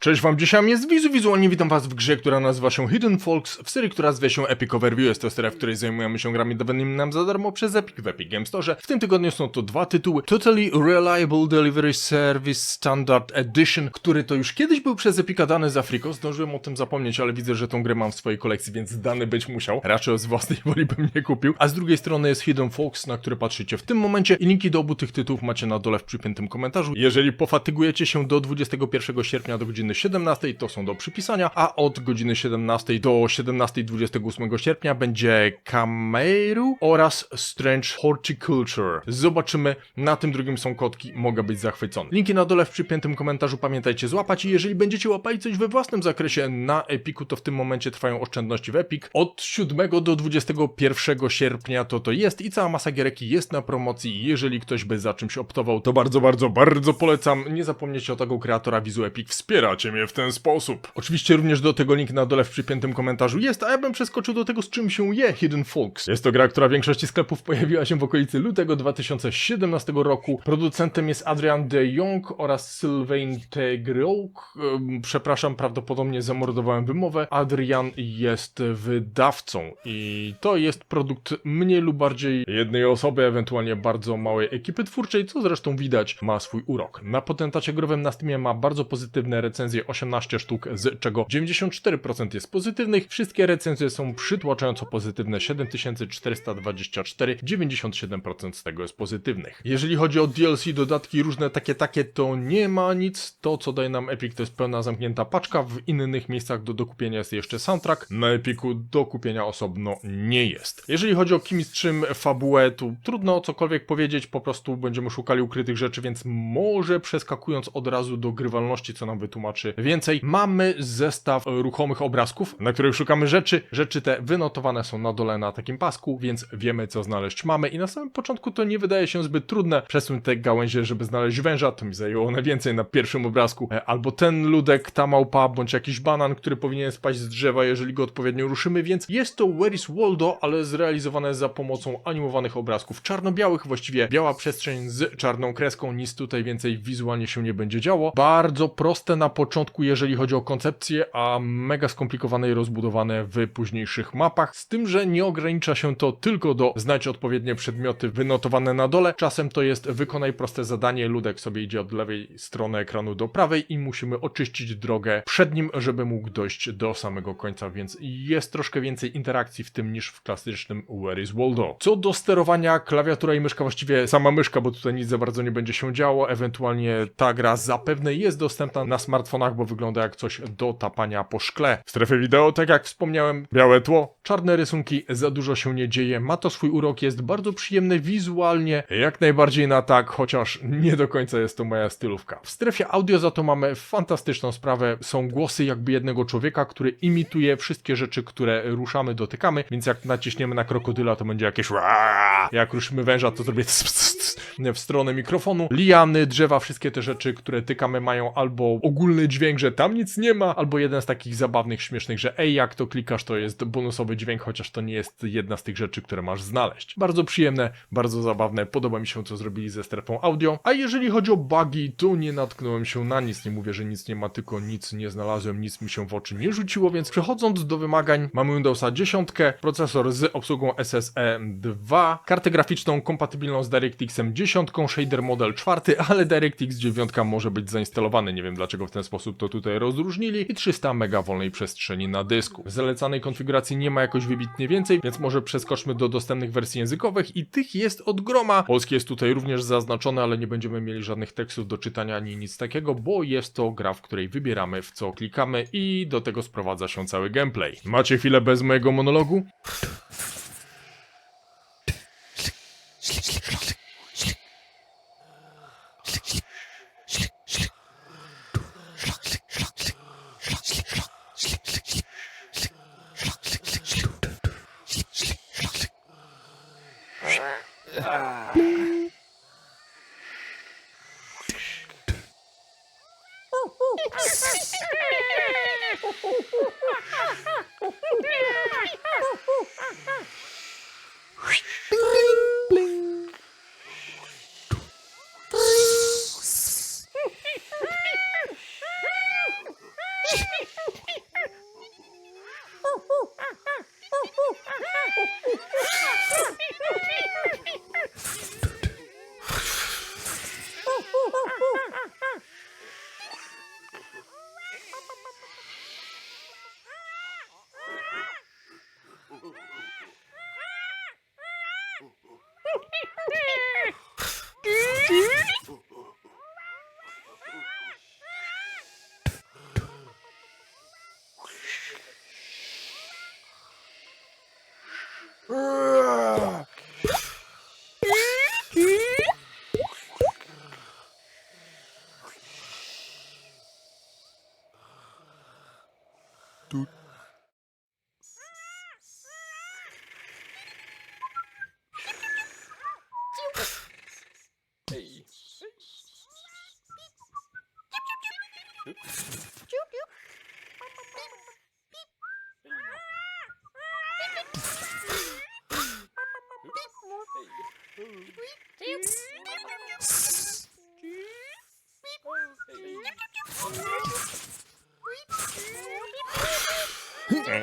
Cześć wam, dzisiaj jest Wizu, wizualnie witam was w grze, która nazywa się Hidden Folks, w serii, która zwie się Epic Overview. Jest to seria, w której zajmujemy się grami dawanymi nam za darmo przez Epic w Epic Game Store. W tym tygodniu są to dwa tytuły. Totally Reliable Delivery Service Standard Edition, który to już kiedyś był przez Epica dany za Frico. Zdążyłem o tym zapomnieć, ale widzę, że tą grę mam w swojej kolekcji, więc dany być musiał. Raczej z własnej woli bym nie kupił. A z drugiej strony jest Hidden Folks, na który patrzycie w tym momencie i linki do obu tych tytułów macie na dole w przypiętym komentarzu. Jeżeli pofatygujecie się do 21 sierpnia do godziny 17, to są do przypisania, a od godziny 17 do 17.28 sierpnia będzie Kameru oraz Strange Horticulture. Zobaczymy, na tym drugim są kotki, mogę być zachwycony. Linki na dole w przypiętym komentarzu pamiętajcie złapać i jeżeli będziecie łapali coś we własnym zakresie na Epiku, to w tym momencie trwają oszczędności w Epic. Od 7 do 21 sierpnia to to jest i cała masa giereki jest na promocji. Jeżeli ktoś by za czymś optował, to bardzo, bardzo, bardzo polecam. Nie zapomniecie o tego kreatora Wizu Epic, wspieracie mnie w ten sposób. Oczywiście również do tego link na dole w przypiętym komentarzu jest, a ja bym przeskoczył do tego, z czym się je Hidden Folks. Jest to gra, która w większości sklepów pojawiła się w okolicy lutego 2017 roku. Producentem jest Adrian de Jong oraz Sylvain Tegrouk. Ym, Przepraszam, prawdopodobnie zamordowałem wymowę. Adrian jest wydawcą i to jest produkt mniej lub bardziej jednej osoby, ewentualnie bardzo małej ekipy twórczej, co zresztą widać ma swój urok. Na potentacie growym na Steamie ma bardzo pozytywne recenzje, 18 sztuk, z czego 94% jest pozytywnych. Wszystkie recenzje są przytłaczająco pozytywne, 7424, 97% z tego jest pozytywnych. Jeżeli chodzi o DLC, dodatki różne takie takie, to nie ma nic. To co daje nam Epic to jest pełna zamknięta paczka, w innych miejscach do dokupienia jest jeszcze soundtrack, na Epiku do kupienia osobno nie jest. Jeżeli chodzi o kim z czym fabułę, to trudno cokolwiek powiedzieć, po prostu będziemy szukali ukrytych rzeczy, więc może przeskakując od razu do grywalności, co nam wytłumaczy więcej, mamy zestaw ruchomych obrazków, na których szukamy rzeczy. Rzeczy te wynotowane są na dole na takim pasku, więc wiemy co znaleźć mamy i na samym początku to nie wydaje się zbyt trudne. Przesuń te gałęzie, żeby znaleźć węża, to mi zajęło najwięcej na pierwszym obrazku. E, Albo ten ludek, ta małpa, bądź jakiś banan, który powinien spaść z drzewa, jeżeli go odpowiednio ruszymy, więc jest to Where is Waldo, ale zrealizowane za pomocą animowanych obrazków czarno-białych, właściwie biała przestrzeń z czarną kreską, nic tutaj więcej wizualnie się nie będzie działo. Bardzo proste na początku, jeżeli chodzi o koncepcję, a mega skomplikowane i rozbudowane w późniejszych mapach, z tym, że nie ogranicza się to tylko do znajdź odpowiednie przedmioty wynotowane na dole, czasem to jest wykonaj proste zadanie, ludek sobie idzie od lewej strony ekranu do prawej i musimy oczyścić drogę przed nim, żeby mógł dojść do samego końca, więc jest troszkę więcej interakcji w tym niż w klasycznym Where is Waldo. Co do sterowania, klawiatura i myszka, właściwie sama myszka, bo tutaj nic za bardzo nie będzie się działo, ewentualnie ta gra zapewne jest dostępna na bo wygląda jak coś do tapania po szkle. W strefie wideo, tak jak wspomniałem, białe tło, czarne rysunki, za dużo się nie dzieje, ma to swój urok, jest bardzo przyjemny wizualnie, jak najbardziej na tak, chociaż nie do końca jest to moja stylówka. W strefie audio za to mamy fantastyczną sprawę, są głosy jakby jednego człowieka, który imituje wszystkie rzeczy, które ruszamy, dotykamy, więc jak naciśniemy na krokodyla, to będzie jakieś jak ruszymy węża, to zrobię w stronę mikrofonu. Liany, drzewa, wszystkie te rzeczy, które tykamy mają albo ogólny dźwięk, że tam nic nie ma, albo jeden z takich zabawnych, śmiesznych, że ej, jak to klikasz, to jest bonusowy dźwięk, chociaż to nie jest jedna z tych rzeczy, które masz znaleźć. Bardzo przyjemne, bardzo zabawne, podoba mi się, co zrobili ze strefą audio. A jeżeli chodzi o bugi, to nie natknąłem się na nic, nie mówię, że nic nie ma, tylko nic nie znalazłem, nic mi się w oczy nie rzuciło, więc przechodząc do wymagań, mamy Windowsa 10, procesor z obsługą SSE 2, kartę graficzną kompatybilną z DirectX 10, shader model 4, ale DirectX 9 może być zainstalowany, nie wiem dlaczego w ten sposób to tutaj rozróżnili i 300 MB wolnej przestrzeni na dysku. W zalecanej konfiguracji nie ma jakoś wybitnie więcej, więc może przeskoczmy do dostępnych wersji językowych i tych jest od groma. Polski jest tutaj również zaznaczony, ale nie będziemy mieli żadnych tekstów do czytania ani nic takiego, bo jest to gra, w której wybieramy w co klikamy i do tego sprowadza się cały gameplay. Macie chwilę bez mojego monologu? あ du, Hıh.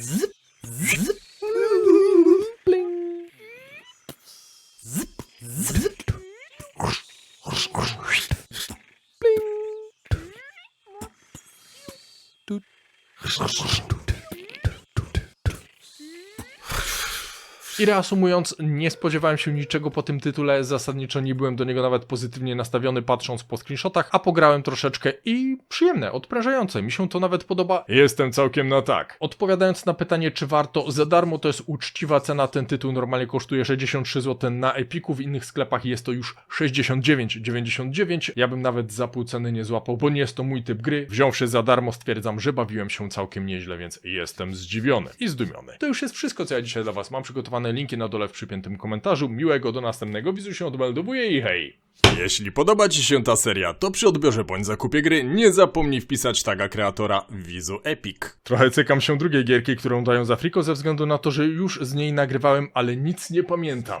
Zip, zip. I reasumując, nie spodziewałem się niczego po tym tytule, zasadniczo nie byłem do niego nawet pozytywnie nastawiony patrząc po screenshotach, a pograłem troszeczkę i przyjemne, odprężające, mi się to nawet podoba. Jestem całkiem na tak. Odpowiadając na pytanie, czy warto, za darmo to jest uczciwa cena, ten tytuł normalnie kosztuje 63 zł na Epiku, w innych sklepach jest to już 69,99. Ja bym nawet za pół ceny nie złapał, bo nie jest to mój typ gry. Wziąwszy za darmo stwierdzam, że bawiłem się całkiem nieźle, więc jestem zdziwiony i zdumiony. To już jest wszystko, co ja dzisiaj dla was mam przygotowane linki na dole w przypiętym komentarzu. Miłego do następnego wizu się odmeldowuję i hej! Jeśli podoba Ci się ta seria, to przy odbiorze bądź zakupie gry nie zapomnij wpisać taga kreatora Vizu Epic. Trochę cykam się drugiej gierki, którą dają za friko ze względu na to, że już z niej nagrywałem, ale nic nie pamiętam.